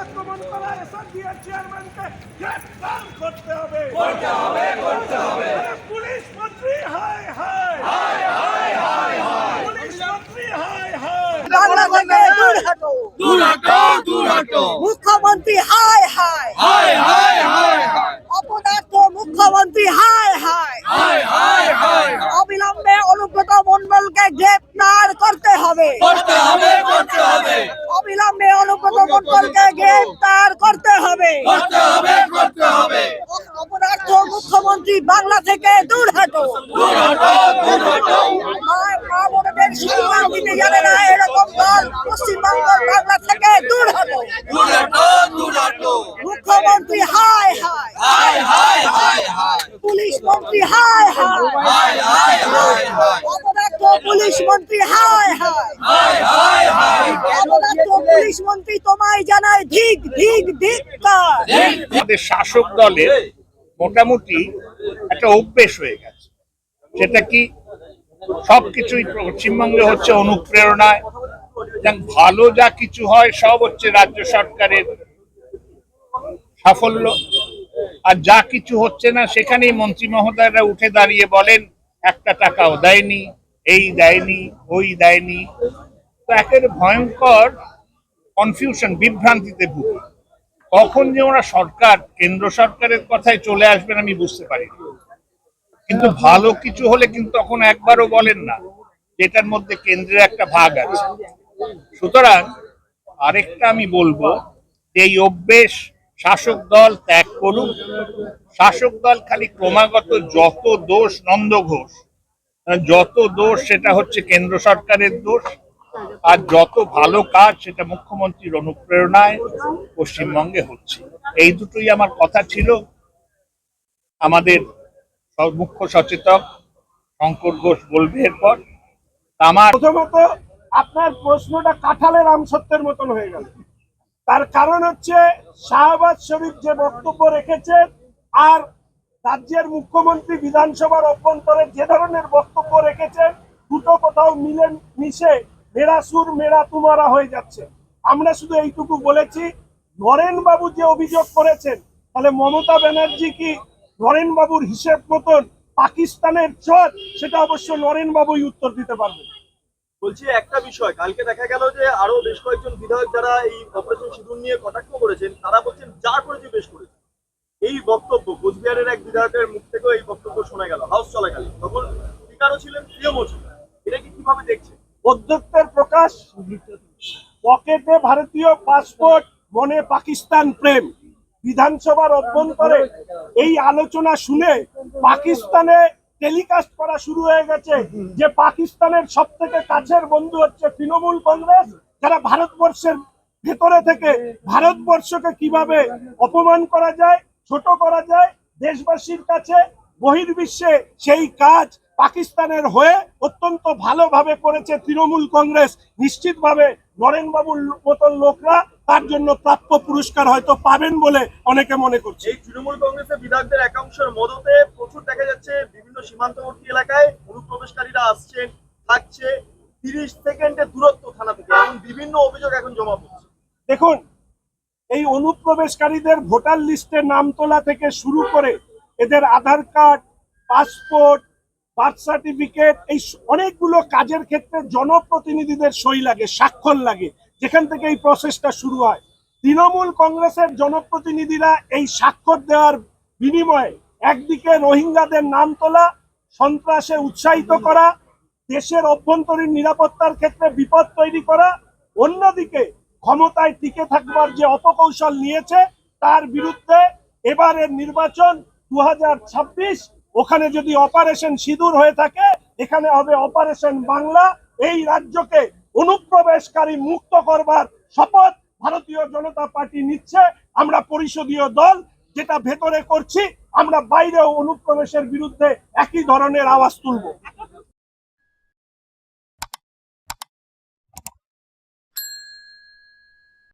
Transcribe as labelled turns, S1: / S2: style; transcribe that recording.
S1: আক্রমণ করা এসআরডিএ চেয়ারম্যানকে গ্রেফতার করতে হবে। করতে হবে করতে হবে। পুলিশ মন্ত্রী হায় হায়। হায় হায় হায় হায়। পুলিশ মন্ত্রী হায় হায়।
S2: বাংলা থেকে দূর হাটো।
S3: দূর হটো দূর হটো।
S2: মুখ্যমন্ত্রী হায় হায়।
S3: হায় হায় হায় হায়।
S2: অপদার্থ মুখ্যমন্ত্রী হায় হায়।
S3: হায় হায় হায়
S2: অবিলম্বে অনুব্রত মন্ডলকে গ্রেপ্তার করতে হবে।
S3: করতে হবে করতে হবে।
S2: অবিলম্বে অনুব্রত মন্ডলকে গ্রেপ্তার করতে হবে।
S3: করতে হবে করতে হবে।
S2: অপদার্থ মুখ্যমন্ত্রী বাংলা থেকে দূর হাটো।
S3: দূর হটো দূর হটো।
S2: জানে না এরকম দল পশ্চিমবঙ্গ বাংলা থেকে দূর হাটো।
S3: দূর হটো দূর হটো।
S2: মুখ্যমন্ত্রী হায় হায়।
S3: হায় হায় হায়
S2: পুলিশ মন্ত্রী হায়। হায়
S3: হায় হায় হায়।
S2: পুলিশ মন্ত্রী হায় হায়
S3: হায় হায় হায়
S2: পুলিশ মন্ত্রী তোমায় জানায় ধিক ধিক
S4: আমাদের শাসক দলের মোটামুটি একটা অভ্যেস হয়ে গেছে। সেটা কি? সবকিছুই পশ্চিমবঙ্গে হচ্ছে অনুপ্রেরণায়। ভালো যা কিছু হয় সব হচ্ছে রাজ্য সরকারের সাফল্য। আর যা কিছু হচ্ছে না সেখানেই মন্ত্রী মহোদয়রা উঠে দাঁড়িয়ে বলেন একটা টাকাও দেয়নি। এই দেয়নি, ওই দেয়নি। তো একেবারে ভয়ঙ্কর কনফিউশন বিভ্রান্তিতে ভুগে। কখন যে ওরা সরকার, কেন্দ্র সরকারের কথায় চলে আসবেন আমি বুঝতে পারি কিন্তু ভালো কিছু হলে কিন্তু তখন একবারও বলেন না, যেটার মধ্যে কেন্দ্রের একটা ভাগ আছে। সুতরাং আরেকটা আমি বলব, যে এই অভ্যেস শাসক দল ত্যাগ করুক। শাসক দল খালি ক্রমাগত যত দোষ, নন্দ ঘোষ যত দোষ, সেটা হচ্ছে কেন্দ্র সরকারের দোষ। আর যত ভালো কাজ, সেটা মুখ্যমন্ত্রীর অনুপ্রেরণায় পশ্চিমবঙ্গে হচ্ছে। এই দুটোই আমার কথা ছিল। আমাদের মুখ্য সচেতক শঙ্কর ঘোষ বলবে এরপর। আমার
S1: প্রথমত, আপনার প্রশ্নটা কাঁঠালের আমসত্বের মতন হয়ে গেল। তার কারণ হচ্ছে শাহবাজ শরীফ যে বক্তব্য রেখেছেন, আর রাজ্যের মুখ্যমন্ত্রী বিধানসভার অভ্যন্তরে যে ধরনের বক্তব্য রেখেছেন, দুটো কোথাও মিলে মিশে মেরা সুর, মেরা তুমারা হয়ে যাচ্ছে। আমরা শুধু এইটুকু বলেছি নরেন বাবু যে অভিযোগ করেছেন, তাহলে মমতা ব্যানার্জি কি নরেন বাবুর হিসেব মতন পাকিস্তানের চর? সেটা অবশ্য নরেন বাবুই উত্তর দিতে পারবেন
S5: বলছি একটা বিষয়, কালকে দেখা গেল যে আরও বেশ কয়েকজন বিধায়ক যারা এই অপারেশন সিঁদুর নিয়ে কটাক্ষ করেছেন, তারা বলছেন যা করেছে বেশ করেছে। এই বক্তব্য, কোচবিহারের এক বিধায়কের মুখ থেকেও এই বক্তব্য শোনা গেল, হাউস চলাকালীন। তখন স্পিকারও ছিলেন প্রিয়মও ছিলেন এটা কি কীভাবে দেখছেন?
S1: অধ্যক্ষের প্রকাশ, পকেটে ভারতীয় পাসপোর্ট, মনে পাকিস্তান প্রেম। বিধানসভার অভ্যন্তরে এই আলোচনা শুনে পাকিস্তানে টেলিকাস্ট করা শুরু হয়ে গেছে যে পাকিস্তানের সব থেকে কাছের বন্ধু হচ্ছে তৃণমূল কংগ্রেস। যারা ভারতবর্ষের ভেতরে থেকে ভারতবর্ষকে কীভাবে অপমান করা যায় ছোট করা যায় দেশবাসীর কাছে। বহির্বিশ্বে সেই কাজ পাকিস্তানের হয়ে অত্যন্ত ভালোভাবে করেছে তৃণমূল কংগ্রেস। নিশ্চিতভাবে নরেনবাবুর মতন লোকরা তার জন্য প্রাপ্য পুরস্কার হয়তো পাবেন বলে অনেকে মনে করছে।
S5: এই তৃণমূল কংগ্রেসের বিধায়কদের একাংশের মদতে প্রচুর দেখা যাচ্ছে বিভিন্ন সীমান্তবর্তী এলাকায় অনুপ্রবেশকারীরা আসছেন থাকছে। তিরিশ সেকেন্ডের দূরত্ব থানা থেকে এমন বিভিন্ন অভিযোগ এখন জমা পড়ছে।
S1: দেখুন এই অনুপ্রবেশকারীদের ভোটার লিস্টে নাম তোলা থেকে শুরু করে এদের Aadhaar card, passport, birth certificate, এই অনেকগুলো কাজের ক্ষেত্রে জনপ্রতিনিধিদের সই লাগে, স্বাক্ষর লাগে, যেখান থেকে এই প্রসেসটা শুরু হয়। তৃণমূল কংগ্রেসের জনপ্রতিনিধিরা এই স্বাক্ষর দেওয়ার বিনিময়ে একদিকে রোহিঙ্গাদের নাম তোলা, সন্ত্রাসে উৎসাহিত করা, দেশের অভ্যন্তরীণ নিরাপত্তার ক্ষেত্রে বিপদ তৈরি করা, অন্যদিকে ক্ষমতায় টিকে থাকবার যে অপকৌশল নিয়েছে, তার বিরুদ্ধে এবারের নির্বাচন দু হাজার ছাব্বিশ, ওখানে যদি অপারেশন সিঁদুর হয়ে থাকে, এখানে হবে অপারেশন বাংলা। এই রাজ্যকে অনুপ্রবেশকারী মুক্ত করবার শপথ ভারতীয় জনতা পার্টি নিচ্ছে। আমরা পরিষদীয় দল, যেটা ভেতরে করছি, আমরা বাইরেও অনুপ্রবেশের বিরুদ্ধে একই ধরনের আওয়াজ তুলব।